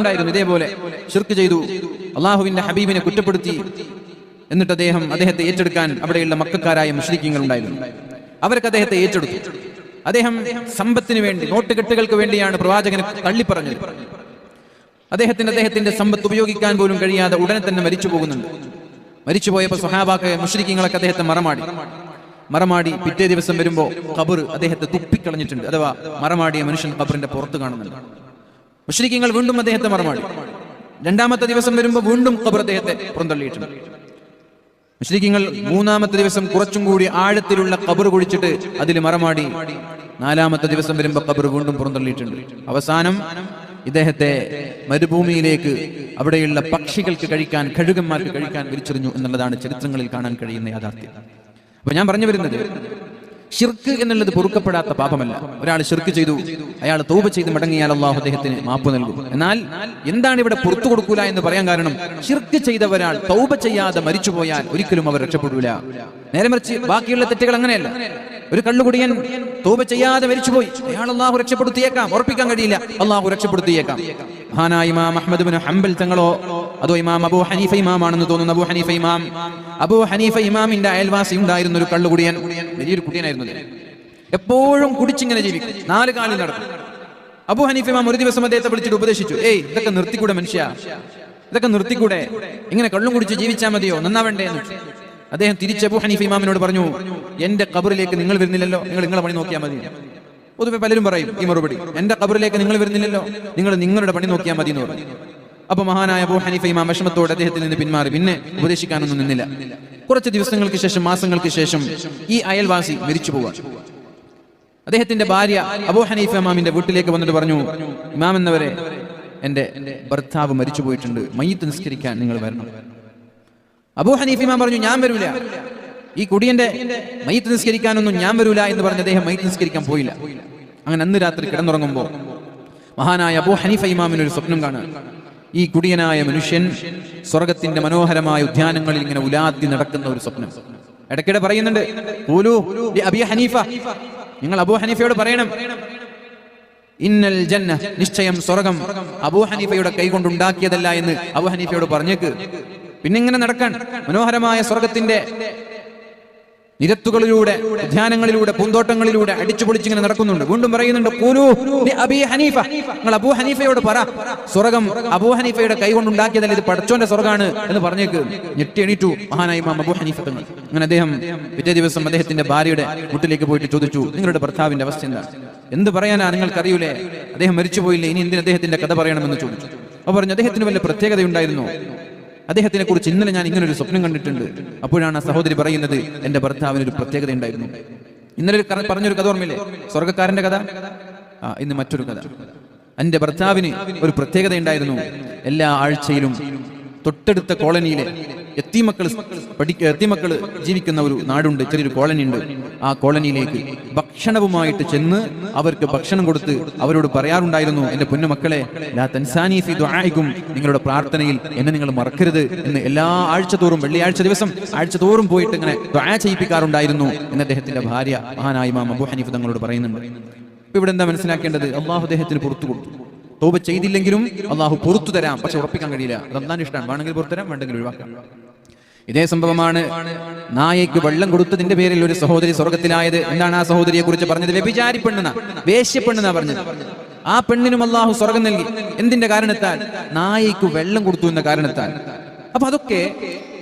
ഒരാളുണ്ടായിരുന്നു ഇതേപോലെ. ഷിർക്ക് ചെയ്തു. അള്ളാഹുവിന്റെ ഹബീബിനെ കുറ്റപ്പെടുത്തി. എന്നിട്ട് അദ്ദേഹം അദ്ദേഹത്തെ ഏറ്റെടുക്കാൻ അവിടെയുള്ള മക്കാരായ മുസ്ലിഖിങ്ങൾ ഉണ്ടായിരുന്നു. അവർക്ക് അദ്ദേഹത്തെ ഏറ്റെടുത്തു. അദ്ദേഹം സമ്പത്തിന് വേണ്ടി നോട്ടുകെട്ടുകൾക്ക് വേണ്ടിയാണ് പ്രവാചകനെ തള്ളിപ്പറഞ്ഞത്. അദ്ദേഹത്തിന് അദ്ദേഹത്തിന്റെ സമ്പത്ത് ഉപയോഗിക്കാൻ പോലും കഴിയാതെ ഉടനെ തന്നെ മരിച്ചു പോകുന്നുണ്ട്. മരിച്ചു മരിച്ചുപോയപ്പോൾ സ്വഹാബാക്ക് മുഷ്രിഖീങ്ങളൊക്കെ അദ്ദേഹത്തെ മറമാടി. മറമാടി പിറ്റേ ദിവസം വരുമ്പോൾ ഖബർ അദ്ദേഹത്തെ തുപ്പിക്കളഞ്ഞിട്ടുണ്ട്. അഥവാ മറമാടിയ മനുഷ്യൻ ഖബറിന്റെ പുറത്ത് കാണുന്നുണ്ട്. മുഷ്രിഖീങ്ങൾ വീണ്ടും അദ്ദേഹത്തെ മറമാടി. രണ്ടാമത്തെ ദിവസം വരുമ്പോൾ വീണ്ടും ഖബർ അദ്ദേഹത്തെ പുറന്തള്ളിയിട്ടുണ്ട്. മുസ്ലിഖിങ്ങൾ മൂന്നാമത്തെ ദിവസം കുറച്ചും കൂടി ആഴത്തിലുള്ള കബർ കുഴിച്ചിട്ട് അതിൽ മറമാടി. നാലാമത്തെ ദിവസം വരുമ്പോൾ കബർ വീണ്ടും പുറന്തള്ളിയിട്ടുണ്ട്. അവസാനം ഇദ്ദേഹത്തെ മരുഭൂമിയിലേക്ക് അവിടെയുള്ള പക്ഷികൾക്ക് കഴിക്കാൻ കഴുകന്മാർക്ക് കഴിക്കാൻ വിരിച്ചെറിഞ്ഞു എന്നുള്ളതാണ് ചരിത്രങ്ങളിൽ കാണാൻ കഴിയുന്ന യാഥാർത്ഥ്യം. അപ്പൊ ഞാൻ പറഞ്ഞു വരുന്നത് ഷിർക്ക് എന്നുള്ളത് പൊറുക്കപ്പെടാത്ത പാപമല്ല. ഒരാൾ ഷിർക്ക് ചെയ്തു അയാൾ തൗബ ചെയ്ത് മടങ്ങിയാൽ അള്ളാഹു അദ്ദേഹത്തിന് മാപ്പ് നൽകും. എന്നാൽ എന്താണ് ഇവിടെ പുറത്തു കൊടുക്കൂല എന്ന് പറയാൻ കാരണം ഷിർക്ക് ചെയ്തവരാൾ തൗബ ചെയ്യാതെ മരിച്ചുപോയാൽ ഒരിക്കലും അവർ രക്ഷപ്പെടൂല. നേരെ മറിച്ച് ബാക്കിയുള്ള തെറ്റുകൾ അങ്ങനെയല്ല. ഒരു കള്ളുകുടിയൻ തൂപ ചെയ്യാതെ മരിച്ചുപോയി. അയാൾ അള്ളാഹു രക്ഷപ്പെടുത്തിയേക്കാം. ഉറപ്പിക്കാൻ കഴിയില്ല. അള്ളാഹു രക്ഷപ്പെടുത്തിയേക്കാം. മഹാനായ ഇമാം അഹമ്മദ് ബിൻ ഹംബൽ തങ്ങളോ അതോ ഇമാം അബു ഹനീഫ ഇമാമാണെന്ന് തോന്നുന്നു. അബു ഹനീഫ ഇമാം. അബു ഹനീഫ ഇമാമിന്റെ അയൽവാസി ഉണ്ടായിരുന്ന ഒരു കള്ളുകുടിയൻ വലിയൊരു കുടിയനായിരുന്നു എപ്പോഴും കുടിച്ചിങ്ങനെ ജീവിക്കും. നാല് കാലിൽ നടക്കും. അബു ഹനീഫ ഇമാം ഒരു ദിവസം അദ്ദേഹത്തെ വിളിച്ചിട്ട് ഉപദേശിച്ചു. ഏയ് ഇതൊക്കെ നിർത്തിക്കൂടെ മനുഷ്യ? ഇതൊക്കെ നിർത്തിക്കൂടെ? ഇങ്ങനെ കള്ളും കുടിച്ച് ജീവിച്ചാൽ മതിയോ? നന്നാവണ്ടേ എന്ന്. അദ്ദേഹം തിരിച്ച് അബൂ ഹനീഫ ഇമാമിനോട് പറഞ്ഞു എന്റെ കബറിലേക്ക് നിങ്ങൾ വരുന്നില്ലല്ലോ നിങ്ങൾ നിങ്ങളെ പണി നോക്കിയാൽ മതി. പൊതുവെ പലരും പറയും ഈ മറുപടി എന്റെ കബറിലേക്ക് നിങ്ങൾ വരുന്നില്ലല്ലോ നിങ്ങൾ നിങ്ങളുടെ പണി നോക്കിയാൽ മതി എന്ന് പറഞ്ഞു അപ്പൊ മഹാനായ അബൂ ഹനീഫ ഇമാം വിഷമത്തോടെ അദ്ദേഹത്തിൽ നിന്ന് പിന്മാറി പിന്നെ ഉപദേശിക്കാനൊന്നും നിന്നില്ല. കുറച്ച് ദിവസങ്ങൾക്ക് ശേഷം മാസങ്ങൾക്ക് ശേഷം ഈ അയൽവാസി മരിച്ചു പോവാ അദ്ദേഹത്തിന്റെ ഭാര്യ അബൂ ഹനീഫ ഇമാമിന്റെ വീട്ടിലേക്ക് വന്നിട്ട് പറഞ്ഞു ഇമാം എന്നവരെ എന്റെ ഭർത്താവ് മരിച്ചു പോയിട്ടുണ്ട് മയ്യത്ത് നിസ്കരിക്കാൻ നിങ്ങൾ വരണം. അബൂ ഹനീഫ് ഇമാം പറഞ്ഞു ഞാൻ വരൂല. ഈ കുടിയന്റെ മയ്യത്ത് നിസ്കരിക്കാനൊന്നും ഞാൻ വരൂല എന്ന് പറഞ്ഞ് അദ്ദേഹം മയ്യത്ത് നിസ്കരിക്കാൻ പോയില്ല. അങ്ങനെ അന്ന് രാത്രി കിടന്നുറങ്ങുമ്പോൾ മഹാനായ അബൂ ഹനീഫ ഇമാമിന് ഒരു സ്വപ്നം കാണാൻ ഈ കുടിയനായ മനുഷ്യൻ സ്വർഗത്തിന്റെ മനോഹരമായ ഉദ്യാനങ്ങളിൽ ഇങ്ങനെ ഉലാത്തി നടക്കുന്ന ഒരു സ്വപ്നം. ഇടയ്ക്കിടെ പറയുന്നുണ്ട് "ഖൂലൂ ലി അബീ ഹനീഫ. നിങ്ങൾ അബൂ ഹനീഫയോട് പറയണം ഇന്നൽ ജന്ന നിശ്ചയം സ്വർഗം അബൂ ഹനീഫയുടെ കൈ കൊണ്ടുണ്ടാക്കിയതല്ല എന്ന് അബൂ ഹനീഫയോട് പറഞ്ഞേക്ക്. പിന്നെ ഇങ്ങനെ നടക്കാൻ മനോഹരമായ സ്വർഗത്തിന്റെ നിരത്തുകളിലൂടെ ധ്യാനങ്ങളിലൂടെ പൂന്തോട്ടങ്ങളിലൂടെ അടിച്ചു പൊളിച്ചിങ്ങനെ നടക്കുന്നുണ്ട്. വീണ്ടും പറയുന്നുണ്ട് "ഖൂലൂ ലി ഹനീഫ. നിങ്ങൾ അബൂ ഹനീഫയോട് പറ. സ്വർഗം അബൂ ഹനീഫയുടെ കൈ കൊണ്ടുണ്ടാക്കിയതല്ല ഇത് പടച്ചോന്റെ സ്വർഗാണ് എന്ന് പറഞ്ഞേക്ക്. ഞെട്ടി എണീറ്റു മഹാനായ ഇമാം അബൂ ഹനീഫ തങ്ങൾ. അങ്ങനെ അദ്ദേഹം പിറ്റേ ദിവസം അദ്ദേഹത്തിന്റെ ഭാര്യയുടെ വീട്ടിലേക്ക് പോയിട്ട് ചോദിച്ചു നിങ്ങളുടെ ഭർത്താവിന്റെ അവസ്ഥ എന്താണ് എന്ത് പറയാനാ നിങ്ങൾക്കറിയൂലേ? അദ്ദേഹം മരിച്ചുപോയില്ലേ ഇനി എന്തിന് അദ്ദേഹത്തിന്റെ കഥ പറയണമെന്ന് ചോദിച്ചു. അപ്പൊ പറഞ്ഞു അദ്ദേഹത്തിന് വല്ല പ്രത്യേകതയുണ്ടായിരുന്നു? അദ്ദേഹത്തിനെ കുറിച്ച് ഇന്നലെ ഞാൻ ഇങ്ങനെ ഒരു സ്വപ്നം കണ്ടിട്ടുണ്ട്. അപ്പോഴാണ് ആ സഹോദരി പറയുന്നത് എന്റെ ഭർത്താവിന് ഒരു പ്രത്യേകത ഉണ്ടായിരുന്നു. ഇന്നലെ പറഞ്ഞൊരു കഥ ഓർമ്മയില്ലേ? സ്വർഗക്കാരന്റെ കഥ? ആ ഇന്ന് മറ്റൊരു കഥ. എന്റെ ഭർത്താവിന് ഒരു പ്രത്യേകത ഉണ്ടായിരുന്നു. എല്ലാ ആഴ്ചയിലും തൊട്ടടുത്ത കോളനിയിലെ എത്തിമക്കൾ പഠിക്ക എത്തിമക്കൾ ജീവിക്കുന്ന ഒരു നാടുണ്ട് ചെറിയൊരു കോളനി ഉണ്ട് ആ കോളനിയിലേക്ക് ഭക്ഷണവുമായിട്ട് ചെന്ന് അവർക്ക് ഭക്ഷണം കൊടുത്ത് അവരോട് പറയാറുണ്ടായിരുന്നു എന്റെ പൊന്നുമക്കളെ ലാ നിങ്ങളുടെ പ്രാർത്ഥനയിൽ എന്നെ നിങ്ങൾ മറക്കരുത് എന്ന് എല്ലാ ആഴ്ച തോറും വെള്ളിയാഴ്ച ദിവസം ആഴ്ച തോറും പോയിട്ട് ഇങ്ങനെ ദുആ ചെയ്യിപ്പിക്കാറുണ്ടായിരുന്നു എന്ന് അദ്ദേഹത്തിന്റെ ഭാര്യ മഹാനായി ഇമാം അബൂ ഹനീഫ് തങ്ങളോട് പറയുന്നുണ്ട്. ഇപ്പൊ ഇവിടെ എന്താ മനസ്സിലാക്കേണ്ടത്? അള്ളാഹു അദ്ദേഹത്തിന് പുറത്തു കൊടുത്തു. തോപ ചെയ്തില്ലെങ്കിലും അള്ളാഹു പുറത്തു തരാം പക്ഷെ ഉറപ്പിക്കാൻ കഴിയില്ല. റംദാൻ ഇഷ്ടമാണ് വേണമെങ്കിൽ പുറത്തു തരാം വേണ്ടെങ്കിൽ ഒഴിവാക്കാം. ഇതേ സംഭവമാണ് നായയ്ക്ക് വെള്ളം കൊടുത്തതിന്റെ പേരിൽ ഒരു സഹോദരി സ്വർഗത്തിലായത്. എന്താണ് ആ സഹോദരിയെ കുറിച്ച് പറഞ്ഞത്? വ്യഭിചാരി പെണ്ണെന്ന വേശ്യപ്പെണ്ണെന്നാ പറഞ്ഞത്. ആ പെണ്ണിനും അള്ളാഹു സ്വർഗം നൽകി. എന്തിന്റെ കാരണത്താൽ? നായയ്ക്ക് വെള്ളം കൊടുത്തു എന്ന കാരണത്താൽ. അപ്പൊ അതൊക്കെ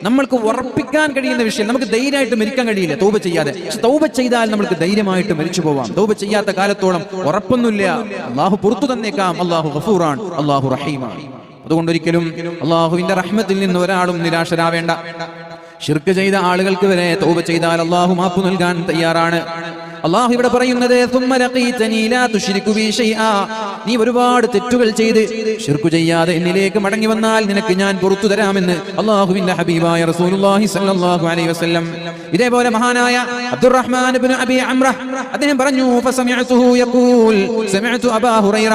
നമ്മൾക്ക് ഉറപ്പിക്കാൻ കഴിയുന്ന വിഷയം. നമുക്ക് ധൈര്യമായിട്ട് മരിക്കാൻ കഴിയില്ല. തൗബ ചെയ്യാതെ. പക്ഷെ തൗബ ചെയ്താൽ നമ്മൾക്ക് ധൈര്യമായിട്ട് മരിച്ചു പോവാം. തൗബ ചെയ്യാത്ത കാലത്തോളം ഉറപ്പൊന്നുമില്ല. അള്ളാഹു പുറത്തു തന്നേക്കാം. അള്ളാഹു ഗഫൂറാണ്. അള്ളാഹു റഹീമാണ്. അതുകൊണ്ട് ഒരിക്കലും അള്ളാഹുവിന്റെ റഹ്മത്തിൽ നിന്ന് ഒരാളും നിരാശരാവേണ്ട. ഷിർക്ക് ചെയ്ത ആളുകൾക്ക് വരെ തൗബ ചെയ്താൽ അള്ളാഹു മാപ്പ് നൽകാൻ തയ്യാറാണ്. അള്ളാഹു ഇവിടെ പറയുന്നത് നീ ഒരുപാട് തെറ്റുകൾ ചെയ്ത് ഷിർക്കു ചെയ്യാതെ എന്നിലേക്ക് മടങ്ങി വന്നാൽ നിനക്ക് ഞാൻ പുറത്തു തരാമെന്ന് അള്ളാഹുവിന്റെ ഹബീബായ റസൂലുള്ളാഹി സല്ലല്ലാഹു അലൈഹി വസല്ലം. ഇതേപോലെ മഹാനായ അബ്ദുറഹ്മാൻ ഇബ്നു അംറ അദ്ദേഹം പറഞ്ഞു യഖൂൽ സമിഅതു ഹുറൈറ.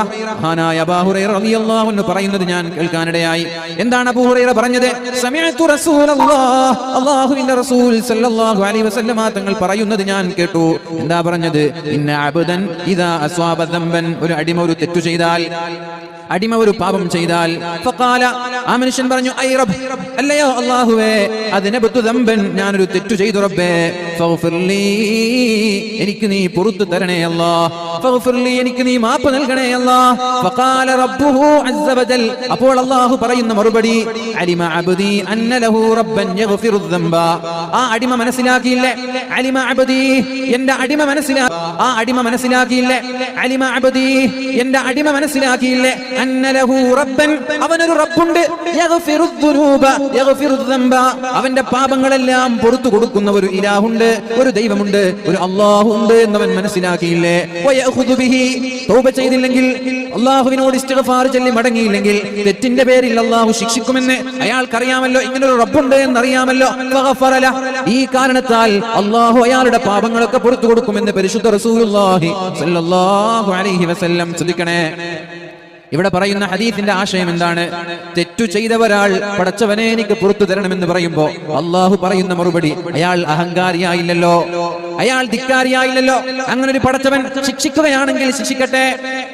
ഹുറൈറ റളിയല്ലാഹു അൻഹു പറയുന്നത് ഞാൻ കേൾക്കാനിടയായി. എന്താണ് അബൂ ഹുറൈറ പറഞ്ഞത്? സമിഅതു അള്ളാഹുവിന്റെ റസൂൽ സല്ലല്ലാഹു അലൈഹി തങ്ങൾ പറയുന്നത് ഞാൻ കേട്ടു. എന്താ പറഞ്ഞത്? ഇന്ന അബ്ദൻ ഇദാ അസ്വാബ ദംബൻ. ഒരു അടിമ ഒരു തെറ്റു ചെയ്താൽ അടിമ ഒരു പാപം ചെയ്താൽ ആ മനുഷ്യൻ പറഞ്ഞു റബ് അല്ലയോ അള്ളാഹുവേ അതിനെ ദംബൻ ഞാനൊരു തെറ്റു ചെയ്തു റബ്ബേ എനിക്ക് നീ പുറത്തു തരണേ അല്ലാ എനിക്ക് നീ മാപ്പ് നൽകണേ അല്ലാ. അപ്പോൾ അല്ലാഹു പറയുന്ന മറുപടി അലിമ അബ്ദി അന്ന ലഹു റബ്ബൻ ആ അടിമ മനസ്സിലാക്കിയില്ലേ? അലിമ അബ്ദി എന്റെ അടിമ മനസ്സിലാ ആ അടിമ മനസ്സിലാക്കിയില്ലേ? അലിമ അബ്ദി എന്റെ അടിമ മനസ്സിലാക്കിയില്ലേ? അന്ന ലഹു റബ്ബൻ അവനൊരു റബ്ബുണ്ട്. അവന്റെ പാപങ്ങളെല്ലാം പുറത്തു കൊടുക്കുന്ന ഒരു ഇലാഹുണ്ട് ഒരു ദൈവമുണ്ട് ഒരു അള്ളാഹുണ്ട് എന്നവൻ മനസ്സിലാക്കിയില്ലേ? തൗബ ചെയ്തില്ലെങ്കിൽ അള്ളാഹുവിനോട് ഇസ്തിഗ്ഫാർ ചൊല്ലി മടങ്ങിയില്ലെങ്കിൽ തെറ്റിന്റെ പേരിൽ അള്ളാഹു ശിക്ഷിക്കുമെന്ന് അയാൾക്കറിയാമല്ലോ ഇങ്ങനെ ഒരു റബ്ബുണ്ട് എന്നറിയാമല്ലോ. ഈ കാരണത്താൽ അള്ളാഹു അയാളുടെ പാപങ്ങളൊക്കെ പുറത്തു കൊടുക്കുമെന്ന് പരിശുദ്ധ റസൂലുള്ളാഹി സ്വല്ലല്ലാഹു അലൈഹി വസല്ലം ശ്രദ്ധിക്കണേ. ഇവിടെ പറയുന്ന ഹദീഫിന്റെ ആശയം എന്താണ്? തെറ്റു ചെയ്ത ഒരാൾ പടച്ചവനെ എനിക്ക് പുറത്തു തരണമെന്ന് പറയുമ്പോ അള്ളാഹു പറയുന്ന മറുപടി അയാൾ അഹങ്കാരിയായില്ലല്ലോ അയാൾ ധിക്കാരിയായില്ലല്ലോ. അങ്ങനെ ഒരു പടച്ചവൻ ശിക്ഷിക്കുകയാണെങ്കിൽ ശിക്ഷിക്കട്ടെ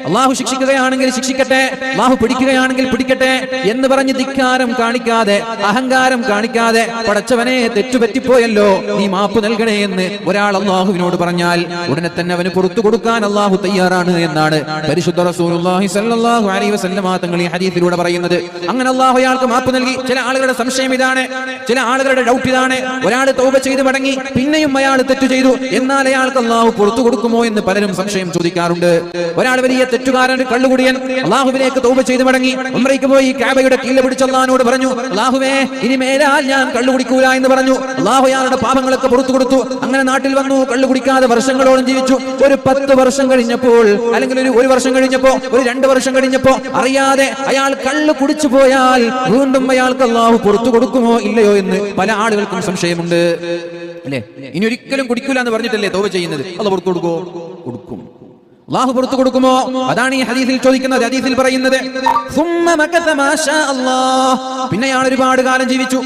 അള്ളാഹു ശിക്ഷിക്കുകയാണെങ്കിൽ ശിക്ഷിക്കട്ടെ അള്ളാഹു പിടിക്കുകയാണെങ്കിൽ പിടിക്കട്ടെ എന്ന് പറഞ്ഞ് ധിക്കാരം കാണിക്കാതെ അഹങ്കാരം കാണിക്കാതെ പടച്ചവനെ തെറ്റുപറ്റിപ്പോയല്ലോ നീ മാപ്പ് നൽകണേ എന്ന് ഒരാൾ അള്ളാഹുവിനോട് പറഞ്ഞാൽ ഉടനെ തന്നെ അവന് പുറത്തു കൊടുക്കാൻ അള്ളാഹു തയ്യാറാണ് എന്നാണ്. പരിശുദ്ധ റസൂലുള്ളാഹി സ്വല്ലല്ലാഹു അലൈഹി വസല്ലമ തങ്ങൾ ഈ ഹദീസിലൂടെ പറയുന്നത്. അങ്ങനെ അള്ളാഹു അയാൾക്ക് മാപ്പ് നൽകി. ചില ആളുകളുടെ സംശയം ഇതാണ്. ചില ആളുകളുടെ ഡൗട്ട് ഇതാണ്. ഒരാൾ തൗബ ചെയ്ത് മടങ്ങി. പിന്നെയും അയാൾ തെറ്റ് ചെയ്തു. എന്നാൽ അയാൾക്ക് അള്ളാഹു പുറത്തു കൊടുക്കുമോ എന്ന് പലരും സംശയം ചോദിക്കാറുണ്ട്. ഒരാൾ വലിയ തെറ്റുകാരൻ കള്ളുകുടിയൻ അള്ളാഹുവിനേക്ക് തൗബ ചെയ്ത് മടങ്ങി. ഉമ്രയ്ക്ക് പോയി കാബയുടെ കീഴിൽ പിടിച്ച പറഞ്ഞു അള്ളാഹുവേ ഇനി മേലാൽ ഞാൻ കള്ളുകുടിക്കൂല എന്ന് പറഞ്ഞു. അള്ളാഹു അയാളുടെ പാപങ്ങളൊക്കെ പുറത്തു കൊടുത്തു. അങ്ങനെ നാട്ടിൽ വന്നു കള്ളു കുടിക്കാതെ വർഷങ്ങളോളം ജീവിച്ചു. ഒരു പത്ത് വർഷം കഴിഞ്ഞപ്പോൾ അല്ലെങ്കിൽ ഒരു ഒരു വർഷം കഴിഞ്ഞപ്പോ ഒരു രണ്ട് വർഷം പറഞ്ഞപ്പോ അറിയാതെ അയാൾ കള്ള് കുടിച്ചു പോയാൽ വീണ്ടും അയാൾക്ക് അള്ളാഹു പുറത്തു കൊടുക്കുമോ ഇല്ലയോ എന്ന് പല ആളുകൾക്കും സംശയമുണ്ട്. അല്ലേ? ഇനി ഒരിക്കലും കുടിക്കൂല എന്ന് പറഞ്ഞിട്ടല്ലേ തോവ ചെയ്യുന്നത്? അത് പുറത്തു കൊടുക്കുമോ കൊടുക്കും. അള്ളാഹു പുറത്തു കൊടുക്കുമോ? അതാണ് ഈ ഹദീസിൽ ചോദിക്കുന്നത്. ഹദീസിൽ പറയുന്നത് പിന്നെ അയാൾ ഒരുപാട് കാലം ജീവിച്ചു.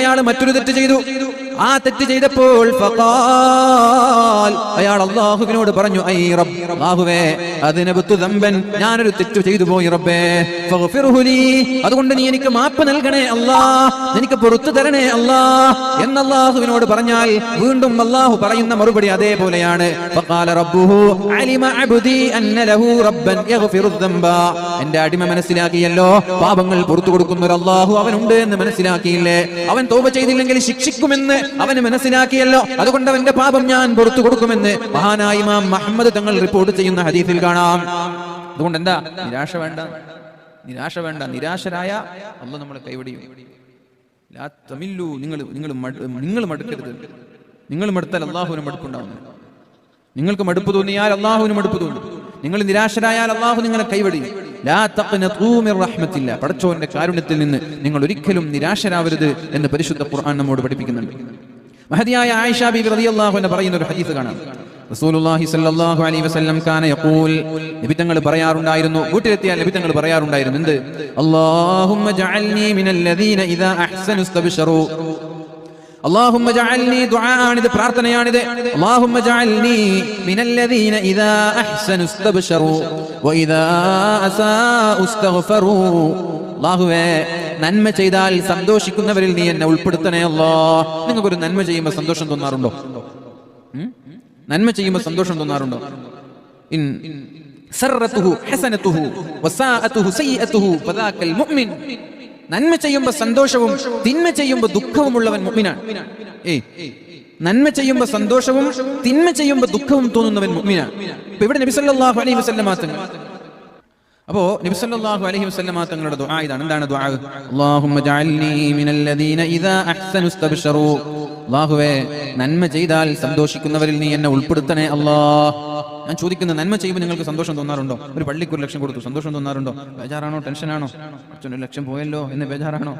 അയാൾ മറ്റൊരു തെറ്റ് ചെയ്തു. ആ തെറ്റ് ചെയ്തപ്പോൾ അയാൾ അള്ളാഹുവിനോട് പറഞ്ഞു ഐ റബ്ബ് അള്ളാഹുവേ അതിനെ ദമ്പൻ ഞാനൊരു തെറ്റ് ചെയ്തു പോയി റബ്ബേ. അതുകൊണ്ട് നീ എനിക്ക് മാപ്പ് നൽകണേ അല്ലാ. എനിക്ക് പുറത്തു തരണേ അല്ലാ. എന്ന് പറഞ്ഞാൽ വീണ്ടും അള്ളാഹു പറയുന്ന മറുപടി അതേപോലെയാണ്. എന്റെ അടിമ മനസ്സിലാക്കിയല്ലോ. പാപങ്ങൾ പുറത്തു കൊടുക്കുന്ന ഒരു അള്ളാഹു അവനുണ്ട് എന്ന് മനസ്സിലാക്കിയില്ലേ? അവൻ തോപ ചെയ്തില്ലെങ്കിൽ ശിക്ഷിക്കുമെന്ന് അവന് മനസ്സിലാക്കിയല്ലോ. അതുകൊണ്ട് അവന്റെ പാപം ഞാൻ പുറത്തു കൊടുക്കുമെന്ന് മഹാനായി മുഹമ്മദ് തങ്ങൾ റിപ്പോർട്ട് ചെയ്യുന്ന ഹദീസിൽ കാണാം. അതുകൊണ്ട് എന്താ? നിരാശ വേണ്ട. നിരാശ വേണ്ട. നിരാശരായ അല്ല നമ്മളെ കൈവടിയും. തമില്ലു നിങ്ങൾ നിങ്ങൾ നിങ്ങൾ മടുക്കരുത്. നിങ്ങൾ മടുത്താൽ അള്ളാഹുവിന് മടുപ്പുണ്ടാവുന്നു നിങ്ങൾക്ക് മടുപ്പ് തോന്നിയാൽ അള്ളാഹുവിന് മടുപ്പ് തോന്നും. നിങ്ങൾ നിരാശരായാൽ അള്ളാഹു നിങ്ങളെ കൈവടിയും. റഹ്മത്തില്ല. പടച്ചോന്റെ കാരുണ്യത്തിൽ നിന്ന് നിങ്ങൾ ഒരിക്കലും നിരാശരാവരുത് എന്ന് പരിശുദ്ധ ഖുർആൻ നമ്മോട് പഠിപ്പിക്കുന്നുണ്ട്. മഹതിയായ ആയിഷ ബിബി റളിയല്ലാഹു അൻഹ പറയുന്ന ഒരു ഹദീസ് കാണാം. റസൂലുള്ളാഹി സ്വല്ലല്ലാഹു അലൈഹി വസല്ലം കാന യഖൂൽ. നബി തങ്ങൾ പറയാറുണ്ടായിരുന്നു. വീട്ടിലെത്തിയാൽ നബി തങ്ങൾ പറയാറുണ്ടായിരുന്നു. എന്ത്? അല്ലാഹുമ്മ ജഅൽനി മിനല്ലദീന ഇദാ അഹ്സനു اللهم اجعلني دعاء പ്രാർത്ഥനയാണിത് اللهم اجعلني من الذين إذا أحسنوا استبشروا وإذا أساءوا استغفروا അള്ളാഹുവേ നന്മ ചെയ്താൽ സന്തോഷിക്കുന്നവരിൽ നീ എന്നെ ഉൾപ്പെടുത്തണേ അല്ലോ നിങ്ങൾക്കൊരു നന്മ ചെയ്യുമ്പോൾ സന്തോഷം തോന്നാറുണ്ടോ ഉം? നന്മ ചെയ്യുമ്പോൾ സന്തോഷം തോന്നാറുണ്ടോ ഇൻ സറത്തുഹു ഹസനത്തുഹു വസാഅത്തുഹു സയ്യിഅത്തുഹു ഫദാക്കൽ മുഅ്മിൻ നന്മ ചെയ്യുമ്പോൾ സന്തോഷവും തിന്മ ചെയ്യുമ്പോൾ ദുഃഖവുമുള്ളവൻ മുഅ്മിനാണ്. ഏയ് നന്മ ചെയ്യുമ്പോൾ സന്തോഷവും തിന്മ ചെയ്യുമ്പോൾ ദുഃഖവും തോന്നുന്നവൻ മുഅ്മിനാണ്. ഇപ്പൊ ഇവിടെ നബിസല്ലാഹു അലൈഹി വസല്ലം തങ്ങൾ അപ്പോ നബിസല്ലാഹു അലൈഹി വസല്ലമ തങ്ങളുടെ ദുആ ഇതാണ്. എന്താണ് ദുആ? അല്ലാഹുമ്മ ജഅൽനി മിനല്ലദീന ഇദാ അഹ്സനു അല്ലാഹുവേ നന്മ ചെയ്താൽ സന്തോഷിക്കുന്നവരിൽ നീ എന്നെ ഉൾപ്പെടുത്തണേ അല്ലാ ഞാൻ ചോദിക്കുന്ന നന്മ ചെയ്യുമ്പോൾ നിങ്ങൾക്ക് സന്തോഷം തോന്നാറുണ്ടോ? ഒരു പള്ളിക്ക് ഒരു ലക്ഷം കൊടുത്തു. സന്തോഷം തോന്നാറുണ്ടോ? ബേജാറാണോ? ടെൻഷനാണോ? അച്ഛനൊരു ലക്ഷം പോയല്ലോ എന്ന് ബേജാറാണോ?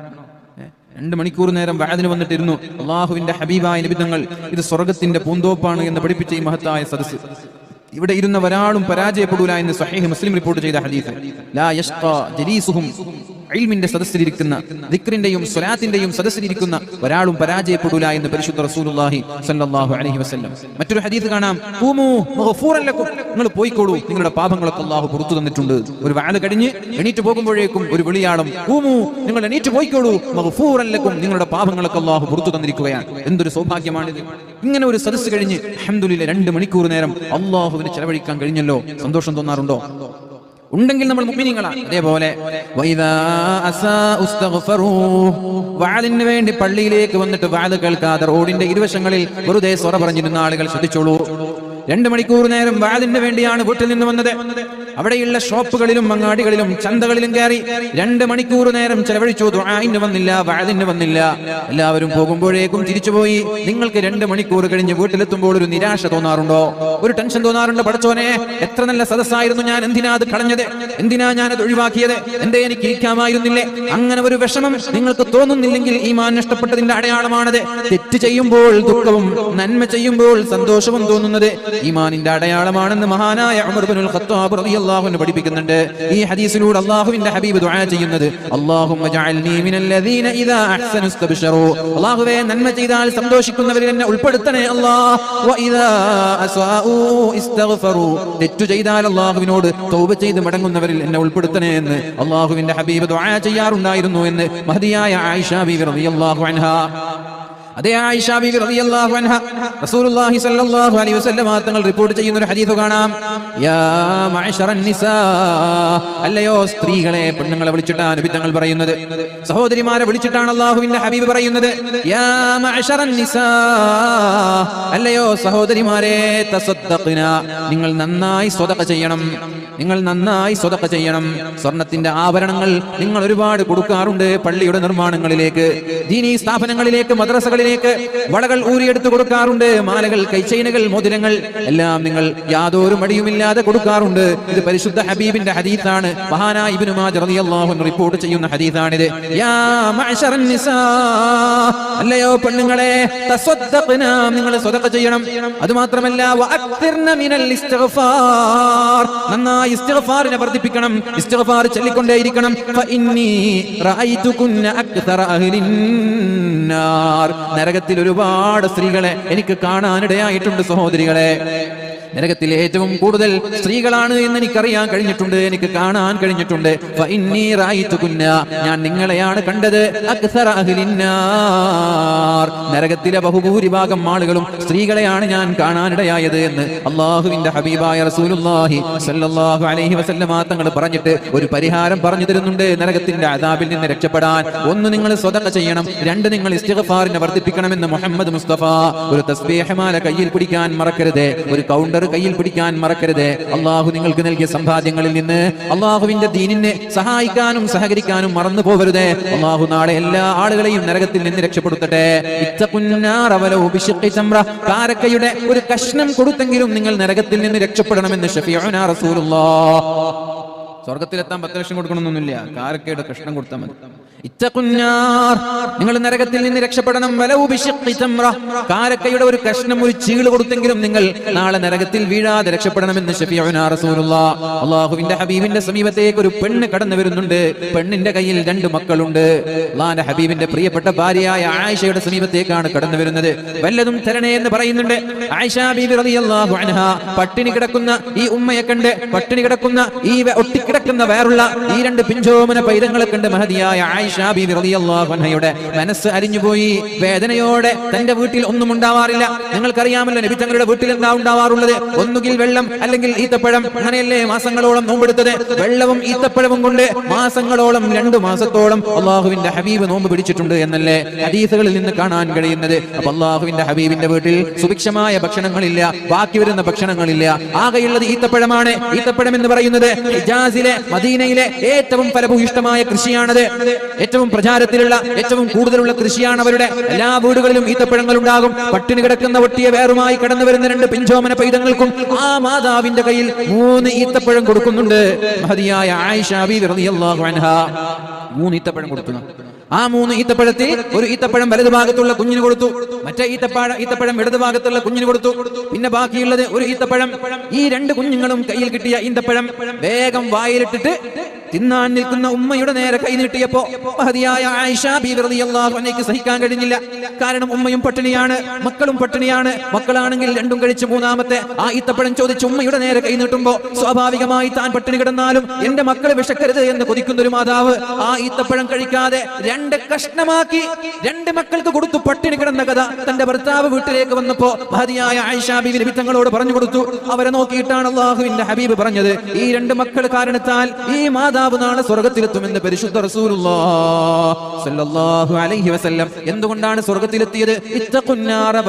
രണ്ട് മണിക്കൂർ നേരം വാതിന് വന്നിട്ടിരുന്നു. അള്ളാഹുവിന്റെ ഹബീബായ നിബിധങ്ങൾ ഇത് സ്വർഗത്തിന്റെ പൂന്തോപ്പാണ് എന്ന് പഠിപ്പിച്ച ഈ മഹത്തായ സദസ് ഇവിടെ ഇരുന്ന ഒരാളും പരാജയപ്പെടൂല എന്ന് സഹീഹ് മുസ്ലിം റിപ്പോർട്ട് ചെയ്ത ഹദീസ്. ലാ യഷ്ഖാ ജലീസുഹും ഇൽമിന്റെ സദസ്സിലിരിക്കുന്ന ദിക്റിന്റെയും സ്വലാത്തിന്റെയും സദസ്സിലിരിക്കുന്ന ഒരാളും പരാജയപ്പെടൂല എന്ന് പരിശുദ്ധ റസൂലുള്ളാഹി സല്ലല്ലാഹു അലൈഹി വസല്ലം. മറ്റൊരു ഹദീസ് കാണാം. നിങ്ങൾ പോയിക്കോളൂ. നിങ്ങളുടെ പാപങ്ങളൊക്കെ അല്ലാഹു പുറത്തു തന്നിട്ടുണ്ട്. ഒരു വാൽ കഴിഞ്ഞ് എണീറ്റ് പോകുമ്പോഴേക്കും ഒരു വിളിയാളം ഖൂമൂ നിങ്ങൾ എണീറ്റ് പോയിക്കോളൂ. ലക്കും. നിങ്ങളുടെ പാപങ്ങളൊക്കെ അല്ലാഹു പുറത്തു തന്നിരിക്കുകയാണ്. എന്തൊരു സൗഭാഗ്യമാണിത്. ഇങ്ങനെ ഒരു സദസ്സ് കഴിഞ്ഞ് അൽഹംദുലില്ലാ രണ്ട് മണിക്കൂർ നേരം അള്ളാഹുവിന് ചെലവഴിക്കാൻ കഴിഞ്ഞല്ലോ? സന്തോഷം തോന്നാറുണ്ടോ? ഉണ്ടെങ്കിൽ നമ്മൾ മുഅ്മിനീങ്ങളാണ് അതേപോലെ ഇസ്തഗ്ഫറൂ. വേണ്ടി പള്ളിയിലേക്ക് വന്നിട്ട് വാൽ കേൾക്കാതെ റോഡിന്റെ ഇരുവശങ്ങളിൽ വെറുതെ സ്വറ പറഞ്ഞിരുന്ന ആളുകൾ ശ്രദ്ധിച്ചോളൂ. രണ്ട് മണിക്കൂർ നേരം വാലിന് വേണ്ടിയാണ് വീട്ടിൽ നിന്ന് വന്നത്. അവിടെയുള്ള ഷോപ്പുകളിലും അങ്ങാടികളിലും ചന്തകളിലും കയറി രണ്ട് മണിക്കൂർ നേരം ചെലവഴിച്ചു. ദുആഇന് വന്നില്ല വഅദിന് വന്നില്ല. എല്ലാവരും പോകുമ്പോഴേക്കും തിരിച്ചുപോയി നിങ്ങൾക്ക് രണ്ട് മണിക്കൂർ കഴിഞ്ഞ് വീട്ടിലെത്തുമ്പോൾ ഒരു നിരാശ തോന്നാറുണ്ടോ? ഒരു ടെൻഷൻ തോന്നാറുണ്ടോ. പഠിച്ചോനെ എത്ര നല്ല സദസ്സായിരുന്നു ഞാൻ. എന്തിനാ അത് കളഞ്ഞത്? എന്തിനാ ഞാൻ അത് ഒഴിവാക്കിയത്? എന്തേ എനിക്ക് ഇരിക്കാമായിരുന്നില്ലേ? അങ്ങനെ ഒരു വിഷമം നിങ്ങൾക്ക് തോന്നുന്നില്ലെങ്കിൽ ഈ മാൻ നഷ്ടപ്പെട്ടതിന്റെ അടയാളമാണത്. തെറ്റ് ചെയ്യുമ്പോൾ ദുഃഖവും നന്മ ചെയ്യുമ്പോൾ സന്തോഷവും തോന്നുന്നത് ഈമാനിന്റെ അടയാളമാണെന്ന് മഹാനായ ഉമർ ഇബ്നുൽ ഖത്താബ് റളിയല്ലാഹു അൻഹു പഠിപ്പിക്കുന്നുണ്ട്. ഈ ഹദീസിലൂടെ അള്ളാഹുവിന്റെ ഹബീബ് ദുആ ചെയ്യുന്നത് അല്ലാഹുമ്മ ജഅൽനി മിനല്ലദീന ഇദാ അഹ്സനു അല്ലാഹുവേ നന്മ ചെയ്താൽ സന്തോഷിക്കുന്നവരിൽ എന്നെ ഉൾപ്പെടുത്തണേ അല്ലാഹ്. വഇദാ അസ്വാഉ ഇസ്തഗ്ഫറു. തെറ്റു ചെയ്താൽ അല്ലാഹുവിനോട് തൗബ ചെയ്ത് മടങ്ങുന്നവരിൽ എന്നെ ഉൾപ്പെടുത്തണേ എന്ന് അള്ളാഹുവിന്റെ ഹബീബ് ദുആ ചെയ്യാറുണ്ടായിരുന്നു എന്ന് മഹദിയായ ആയിഷ ബീവി റളിയല്ലാഹു അൻഹാ അതേ ആയിഷ റളിയല്ലാഹു അൻഹ റസൂലുള്ളാഹി സ്വല്ലല്ലാഹു അലൈഹി തങ്ങൾ റിപ്പോർട്ട് ചെയ്യുന്ന ഒരു ഹദീസ് കാണാം. യാ അല്ലയോ സ്ത്രീകളെ പെണ്ണുങ്ങളെ വിളിച്ചിട്ടാണ് നബി തങ്ങൾ പറയുന്നത്. സഹോദരിമാരെ വിളിച്ചിട്ടാണ് അള്ളാഹുവിന്റെ ഹബീബ് പറയുന്നത്. യാ അല്ലയോ സഹോദരിമാരെ നിങ്ങൾ നന്നായി സ്വതക ചെയ്യണം. നിങ്ങൾ നന്നായി സ്വതക്ക ചെയ്യണം. സ്വർണത്തിന്റെ ആഭരണങ്ങൾ നിങ്ങൾ ഒരുപാട് കൊടുക്കാറുണ്ട് പള്ളിയുടെ നിർമ്മാണങ്ങളിലേക്ക് ദീനീ സ്ഥാപനങ്ങളിലേക്ക് മദ്രസകളിലേക്ക്. വളകൾ ഊരിയെടുത്ത് കൊടുക്കാറുണ്ട് മാലകൾ കൈച്ചൈനകൾ മോതിരങ്ങൾ. എല്ലാം നിങ്ങൾ യാതൊരു മടിയുമില്ലാതെ കൊടുക്കാറുണ്ട്. ഇത് പരിശുദ്ധ ഹബീബിന്റെ ഇബ്നു മാജ റളിയല്ലാഹു അൻഹു റിപ്പോർട്ട് ചെയ്യുന്ന ഹദീസാണിത്. അല്ലയോ പെണ്ണുങ്ങളെ നിങ്ങൾ സ്വദഖ ചെയ്യണം. മിനൽ ഇസ്തിഗ്ഫാർ. നന്നായി ഇസ്തിഗ്ഫാറിനെ വർദ്ധിപ്പിക്കണം. ഇസ്തിഗ്ഫാർ ചൊല്ലിക്കൊണ്ടേയിരിക്കണം. ഫഇന്നി റഅയ്തുകുന്ന അക്തറ അഹ്ലിൻ നാർ നരകത്തിൽ ഒരുപാട് സ്ത്രീകളെ എനിക്ക് കാണാനിടയായിട്ടുണ്ട് സഹോദരികളെ. നരകത്തിൽ ഏറ്റവും കൂടുതൽ സ്ത്രീകളാണ് എന്ന് എനിക്കറിയാൻ കഴിഞ്ഞിട്ടുണ്ട് എനിക്ക് കാണാൻ കഴിഞ്ഞിട്ടുണ്ട്. ഞാൻ നിങ്ങളെയാണ് കണ്ടത്. നരകത്തിലെ ബഹുഭൂരിഭാഗം ആളുകളും സ്ത്രീകളെയാണ് ഞാൻ കാണാനിടയായത് എന്ന് അള്ളാഹുവിന്റെ ഹബീബായ റസൂലുള്ളാഹി സല്ലല്ലാഹു അലൈഹി വസല്ലമ തങ്ങൾ പറഞ്ഞിട്ട് ഒരു പരിഹാരം പറഞ്ഞു തരുന്നുണ്ട്. നരകത്തിന്റെ അതാബിൽ നിന്ന് രക്ഷപ്പെടാൻ ഒന്ന് നിങ്ങൾ സ്വതക്ക ചെയ്യണം രണ്ട് നിങ്ങൾ ഇസ്തിഗ്ഫാറിനെ വർദ്ധിപ്പിക്കണമെന്ന് മുഹമ്മദ് മുസ്തഫ ഒരു തസ്ബീഹമാല കയ്യിൽ പിടിക്കാൻ മറക്കരുത് ഒരു കൗണ്ടർ കയ്യിൽ പിടിക്കാൻ മറക്കരുത്. അള്ളാഹു നിങ്ങൾക്ക് നൽകിയ സമ്പാദ്യങ്ങളിൽ നിന്ന് അള്ളാഹുവിന്റെ ദീനിനെ സഹായിക്കാനും സഹകരിക്കാനും മറന്നു പോകരുത് അള്ളാഹു നാളെ എല്ലാ ആളുകളെയും നരകത്തിൽ നിന്ന് രക്ഷപ്പെടുത്തട്ടെ. കാരക്കയുടെ ഒരു കഷ്ണം കൊടുത്തെങ്കിലും നിങ്ങൾ നരകത്തിൽ നിന്ന് രക്ഷപ്പെടണമെന്ന് സ്വർഗത്തിലെത്താൻ പത്ത് ലക്ഷം കൊടുക്കണമെന്നൊന്നുമില്ല. കാരക്കയുടെ കഷ്ണം കൊടുത്താൽ മതി. നിങ്ങൾ നരകത്തിൽ നിന്ന് രക്ഷപ്പെടണം. കാരക്കയുടെ ഒരു കഷ്ണം ഒരു ചീൾ കൊടുത്തെങ്കിലും നിങ്ങൾ നാളെ നരകത്തിൽ വീഴാതെ രക്ഷപ്പെടണമെന്ന് അള്ളാഹുവിന്റെ ഹബീബിന്റെ സമീപത്തേക്ക് ഒരു പെണ്ണ് കടന്നു വരുന്നുണ്ട്. പെണ്ണിന്റെ കയ്യിൽ രണ്ട് മക്കളുണ്ട്. അള്ളാന്റെ ഹബീബിന്റെ പ്രിയപ്പെട്ട ഭാര്യയായ ആയിഷയുടെ സമീപത്തേക്കാണ് കടന്നു വരുന്നത്. വല്ലതും തരണേ എന്ന് പറയുന്നുണ്ട്. ആയിഷ റളിയല്ലാഹു അൻഹ. പട്ടിണി കിടക്കുന്ന ഈ ഉമ്മയെ കണ്ട് പട്ടിണി കിടക്കുന്ന ഈ ഒട്ടിക്കിടക്കുന്ന വേറുള്ള ഈ രണ്ട് പിഞ്ചോമന പൈതങ്ങളെ കണ്ട് മഹതിയായ ആയിഷ അൻഹയുടെ മനസ്സ് അരിഞ്ഞുപോയി വേദനയോടെ തന്റെ വീട്ടിൽ ഒന്നും ഉണ്ടാവാറില്ല. നിങ്ങൾക്കറിയാമല്ലോ നബി തങ്ങളുടെ വീട്ടിൽ എന്താ ഉണ്ടാവാറുള്ളത്? ഒന്നുകിൽ വെള്ളം അല്ലെങ്കിൽ ഈത്തപ്പഴം. അങ്ങനെയല്ലേ മാസങ്ങളോളം നോമ്പെടുത്തത്? വെള്ളവും ഈത്തപ്പഴവും കൊണ്ട് മാസങ്ങളോളം രണ്ടു മാസത്തോളം അള്ളാഹുവിന്റെ ഹബീബ് നോമ്പ് പിടിച്ചിട്ടുണ്ട് എന്നല്ലേ ഹദീസുകളിൽ നിന്ന് കാണാൻ കഴിയുന്നത്. അപ്പൊ അള്ളാഹുവിന്റെ ഹബീബിന്റെ വീട്ടിൽ സുഭിക്ഷമായ ഭക്ഷണങ്ങളില്ല ബാക്കി വരുന്ന ഭക്ഷണങ്ങളില്ല. ആകെയുള്ളത് ഈത്തപ്പഴമാണ്. ഈത്തപ്പഴം എന്ന് പറയുന്നത് ഹിജാസിലെ മദീനയിലെ ഏറ്റവും ഫലഭൂയിഷ്ടമായ കൃഷിയാണത്. ഏറ്റവും പ്രചാരത്തിലുള്ള ഏറ്റവും കൂടുതലുള്ള കൃഷിയാണ് അവരുടെ. എല്ലാ വീടുകളിലും ഈത്തപ്പഴങ്ങൾ ഉണ്ടാകും. പട്ടിണി കിടക്കുന്ന ഒട്ടിയ വേറുമായി കടന്നു വരുന്ന രണ്ട് പിഞ്ചോമന പൈതങ്ങൾക്കും ആ മാതാവിന്റെ കയ്യിൽ മൂന്ന് ഈത്തപ്പഴം കൊടുക്കുന്നുണ്ട്. മഹതിയായ ആയിഷ മൂന്ന് ഈത്തപ്പഴം കൊടുക്കുന്നു. ആ മൂന്ന് ഈത്തപ്പഴത്തിൽ ഒരു ഈത്തപ്പഴം വലതു ഭാഗത്തുള്ള കുഞ്ഞിന് കൊടുത്തു. മറ്റേ ഈത്തപ്പഴ ഈത്തപ്പഴം ഇടതു ഭാഗത്തുള്ള കുഞ്ഞിന് കൊടുത്തു. പിന്നെ ബാക്കിയുള്ളത് ഒരു ഈത്തപ്പഴം. ഈ രണ്ട് കുഞ്ഞുങ്ങളും കയ്യിൽ കിട്ടിയ ഈന്തപ്പഴം വേഗം വായിലിട്ടിട്ട് തിന്നാൻ നിൽക്കുന്ന ഉമ്മയുടെ നേരെ കൈ നീട്ടിയപ്പോ മഹതിയായ ആയിഷ ബീവി റളിയല്ലാഹു അൻഹയ്ക്ക് സഹിക്കാൻ കഴിഞ്ഞില്ല. കാരണം ഉമ്മയും പട്ടിണിയാണ് മക്കളും പട്ടിണിയാണ്. മക്കളാണെങ്കിൽ രണ്ടും കഴിച്ച് മൂന്നാമത്തെ ആ ഈത്തപ്പഴം ചോദിച്ച് ഉമ്മയുടെ നേരെ കൈ നീട്ടുമ്പോ സ്വാഭാവികമായി താൻ പട്ടിണി കിടന്നാലും എന്റെ മക്കൾ വിശക്കരുത് എന്ന് കൊതിക്കുന്ന ഒരു മാതാവ് ആ ഈത്തപ്പഴം കഴിക്കാതെ രണ്ട് കഷ്ണമാക്കി രണ്ട് മക്കൾക്ക് കൊടുത്തു പട്ടിണി കിടന്ന കഥ തന്റെ ഭർത്താവ് വീട്ടിലേക്ക് വന്നപ്പോ മഹതിയായ ആയിഷ ബീവി നബി തങ്ങളോട് പറഞ്ഞു കൊടുത്തു. അവരെ നോക്കിയിട്ടാണ് അള്ളാഹുവിന്റെ ഹബീബ് പറഞ്ഞത്. ഈ രണ്ട് മക്കൾ കാരണത്താൽ ഈ മാതാവ് നാളെ സ്വർഗത്തിലെത്തുമെന്ന് പരിശുദ്ധ റസൂലുള്ളാഹ് അലൈഹി വസല്ലം. എന്തുകൊണ്ടാണ് സ്വർഗത്തിലെത്തിയത്? ഇത്തഖുന്നാറ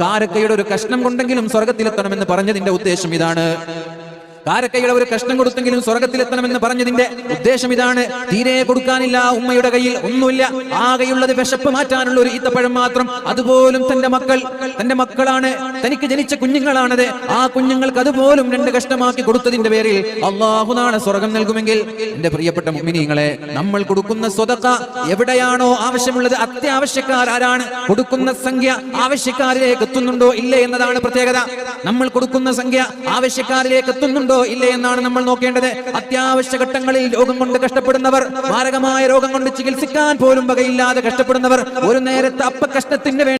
കാരക്കയുടെ ഒരു കഷ്ണം കൊണ്ടെങ്കിലും സ്വർഗത്തിലെത്തണമെന്ന് പറഞ്ഞതിന്റെ ഉദ്ദേശം ഇതാണ്. കാരക്കയുടെ ഒരു കഷ്ണം കൊടുത്തെങ്കിലും സ്വർഗത്തിലെത്തണമെന്ന് പറഞ്ഞതിന്റെ ഉദ്ദേശം ഇതാണ്. തീരെ കൊടുക്കാനില്ല ഉമ്മയുടെ കയ്യിൽ ഒന്നുമില്ല. ആകെയുള്ളത് വിശപ്പ് മാറ്റാനുള്ള ഒരു ഈത്തപ്പഴം മാത്രം. അതുപോലും തന്റെ മക്കൾ തന്റെ മക്കളാണ്. തനിക്ക് ജനിച്ച കുഞ്ഞുങ്ങളാണത്. ആ കുഞ്ഞുങ്ങൾക്ക് അതുപോലും രണ്ട് കഷ്ടമാക്കി കൊടുത്തതിന്റെ പേരിൽ അള്ളാഹു നാളെ സ്വർഗം നൽകുമെങ്കിൽ എന്റെ പ്രിയപ്പെട്ട മുമ്മിനിങ്ങളെ നമ്മൾ കൊടുക്കുന്ന സ്വതക്ക എവിടെയാണോ ആവശ്യമുള്ളത് അത്യാവശ്യക്കാർ ആരാണ്? കൊടുക്കുന്ന സംഖ്യ ആവശ്യക്കാരിലേക്ക് എത്തുന്നുണ്ടോ? ഇല്ലേ എന്നതാണ് പ്രത്യേകത. നമ്മൾ കൊടുക്കുന്ന സംഖ്യ ആവശ്യക്കാരിലേക്ക് എത്തുന്നുണ്ടോ? ഇല്ലേ എന്നാണ് നമ്മൾ നോക്കേണ്ടത്. അത്യാവശ്യ ഘട്ടങ്ങളിൽ രോഗം കൊണ്ട് കഷ്ടപ്പെടുന്നവർ മാരകമായ രോഗം കൊണ്ട് ചികിത്സിക്കാൻ പോലും വകയില്ലാതെ കഷ്ടപ്പെടുന്നവർ ഒരു നേരത്തെ അപ്പ കഷ്ടത്തിന്